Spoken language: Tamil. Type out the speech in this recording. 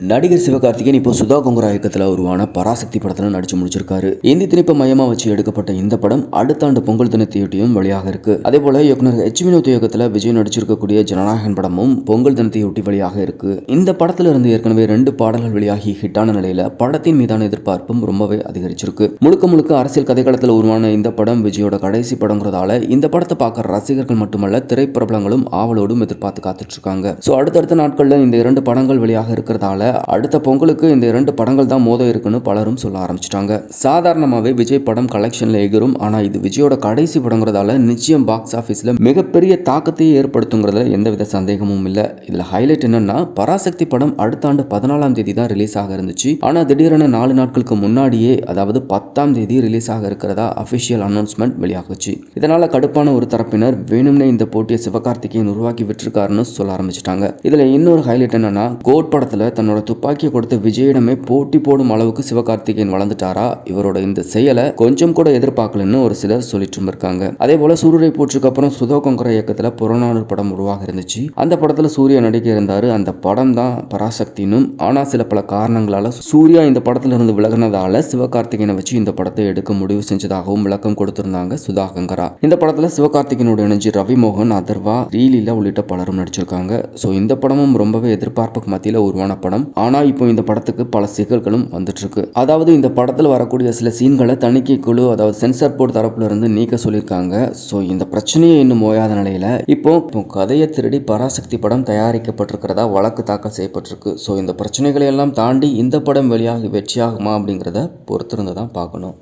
நடிகர் சிவகார்த்திகேயன் இப்போ சுதா கொங்கரா இயக்கத்தில் உருவான பராசக்தி படத்தில் நடிச்சு முடிச்சிருக்காரு. இந்தி திணிப்பை மையமா வச்சு எடுக்கப்பட்ட இந்த படம் அடுத்த ஆண்டு பொங்கல் தினத்தையொட்டியும் வெளியாக இருக்கு. அதே போல இயக்குனர் எச் வினோத் இயக்கத்தில் விஜய் நடிச்சிருக்கக்கூடிய ஜனநாயகன் படமும் பொங்கல் தினத்தையொட்டி வெளியாக இருக்கு. இந்த படத்துல இருந்து ஏற்கனவே ரெண்டு பாடல்கள் வெளியாகி ஹிட்டான நிலையில படத்தின் மீதான எதிர்பார்ப்பும் ரொம்பவே அதிகரிச்சிருக்கு. முழுக்க முழுக்க அரசியல் கதைக்களத்தில் உருவான இந்த படம் விஜயோட கடைசி படங்கிறதால இந்த படத்தை பார்க்குற ரசிகர்கள் மட்டுமல்ல திரைப்பிரபலங்களும் ஆவலோடும் எதிர்பார்த்து காத்துட்டு இருக்காங்க. ஸோ அடுத்தடுத்த நாட்களில் இந்த இரண்டு படங்கள் வெளியாக இருக்கிறதால அடுத்த பொங்கலுக்கு இந்த இரண்டு படங்கள் தான் மோத இருக்குன்னு பலரும் சொல்ல ஆரம்பிச்சிட்டாங்க. சாதாரணமாகவே விஜய் படம் கலெக்ஷனில் எகிரும் ஆனால் இது விஜயோட கடைசி படங்கிறதால நிச்சயம் பாக்ஸ் ஆஃபீஸில் மிகப்பெரிய தாக்கத்தையே ஏற்படுத்துங்கிறதுல எந்தவித சந்தேகமும் இல்லை. இதில் ஹைலைட் என்னன்னா பராசக்தி படம் அடுத்த ஆண்டு பதினாலாம் தேதி தான் ரிலீஸ் ஆக இருந்துச்சு. ஆனால் திடீரென நாலு நாட்களுக்கு முன்னாடியே அதாவது பத்தாம் தேதி ரிலீஸ் ஆக இருக்கிறதா அபிஷியல் அனௌன்ஸ்மெண்ட் வெளியாகுச்சு. இதனால கடுப்பான ஒரு தரப்பினர் வேணும்னே இந்த போட்டியை சிவகார்த்திகேயன் உருவாக்கி விட்டுருக்காருன்னு சொல்ல ஆரம்பிச்சிட்டாங்க. இதில் இன்னொரு ஹைலைட் என்னன்னா கோட் படத்தில் தன்னோட துப்பாக்கியை கொடுத்த விஜயிடமே போட்டி போடும் அளவுக்கு சிவகார்த்திகேயன் வளர்ந்துட்டாரா? இவரோட இந்த செயலை கொஞ்சம் கூட எதிர்பார்க்கலன்னு ஒரு சிலர் சொல்லிட்டு இருக்காங்க அதே போல சூரரை போற்றுக்கு அப்புறம் சுதோ கொங்கர இயக்கத்துல புறநானூறு படம் உருவாக இருந்துச்சு. அந்த படத்துல சூர்யா நடிக்க இருந்தாரு. அந்த படம் தான் பராசக்தினும் ஆனா சில பல காரணங்களால சூர்யா இந்த படத்துல இருந்து விலகினதால சிவகார்த்திகேயனை வச்சு இந்த படத்தை எடுக்க முடிவு செஞ்சதாகவும் விளக்கம் கொடுத்திருந்தாங்க சுதா கங்கரா. இந்த படத்துல சிவகார்த்திகேயனோட இணைஞ்சு ரவிமோகன் அதர்வா ரீலீலா உள்ளிட்ட பலரும் நடிச்சிருக்காங்க. ஸோ இந்த படமும் ரொம்பவே எதிர்பார்ப்புக்கு மத்தியில் உருவான படம். ஆனால் இப்போ இந்த படத்துக்கு பல சிக்கல்களும் வந்துட்டுருக்கு. அதாவது இந்த படத்தில் வரக்கூடிய சில சீன்களை தணிக்கை குழு அதாவது சென்சார் போர்டு தரப்புல இருந்து நீக்க சொல்லியிருக்காங்க. ஸோ இந்த பிரச்சனையை இன்னும் ஓயாத நிலையில் இப்போ இப்போ கதையை திருடி பராசக்தி படம் தயாரிக்கப்பட்டிருக்கிறதா வழக்கு தாக்கல் செய்யப்பட்டிருக்கு. ஸோ இந்த பிரச்சனைகளை எல்லாம் தாண்டி இந்த படம் வெளியாகி வெற்றியாகுமா அப்படிங்கிறத பொறுத்திருந்து தான் பார்க்கணும்.